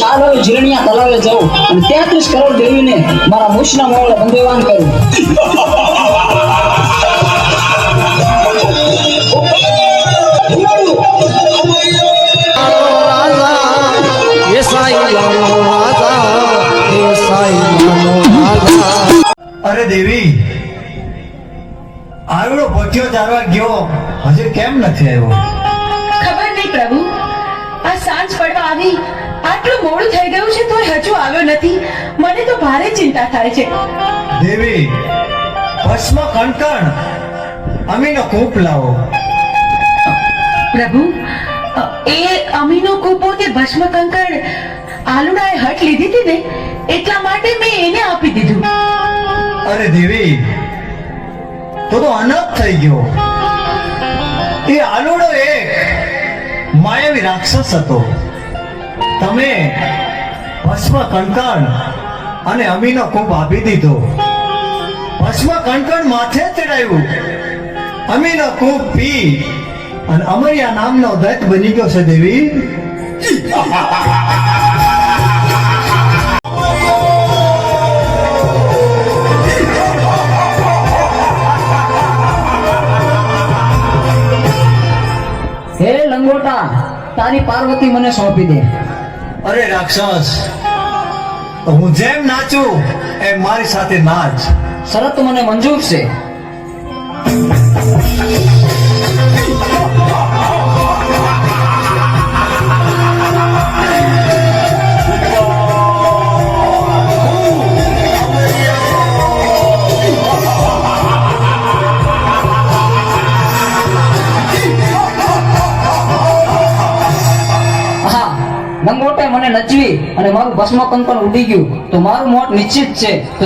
ચાલ હવે જીરણિયા તલાવે જવું. અને તેત્રીસ કરોડ દેવીને મારા મુશના મોડે બંદેવાન કરું અરે દેવી આવડો પોચ્યો ચારવા ગયો. હજી કેમ નથી આવ્યો? ખબર નહીં પ્રભુ. આ સાંજ પડવા આવી આટલું મોડું થઈ ગયું છે તોય હજુ આવ્યો નથી. મને તો ભારે ચિંતા થાય છે. દેવી ભસ્મ કંકણ અમીનો કૂપ લાવો. પ્રભુ એ અમીનો કૂપો તે ભસ્મ કંકણ આલુડાએ હટ લીધી હતી ને એટલા માટે મેં એને આપી દીધું. અરે દેવી તો તો અનર્થ થઈ ગયો. એ આલુડો એક માયાવી રાક્ષસ હતો. તમે ભસ્મ કંકણ અને અમીનો ખૂબ આપી દીધો. ભસ્મ કંકણ માથે ચડાવ્યું અમીનો ખૂબ પી અને અમરિયા નામનો દત્ત બની ગયો છે દેવી. હે લંગોટા, તારી પાર્વતી મને સોંપી દે. અરે રાક્ષસ હું જેમ નાચું એમ મારી સાથે નાચ. શરત મને મંજૂર છે. લંગોટે મને નચવી અને મારું ભસ્મ કંકણ ઉડી ગયું. તો મારું મોત નિશ્ચિત છે. તો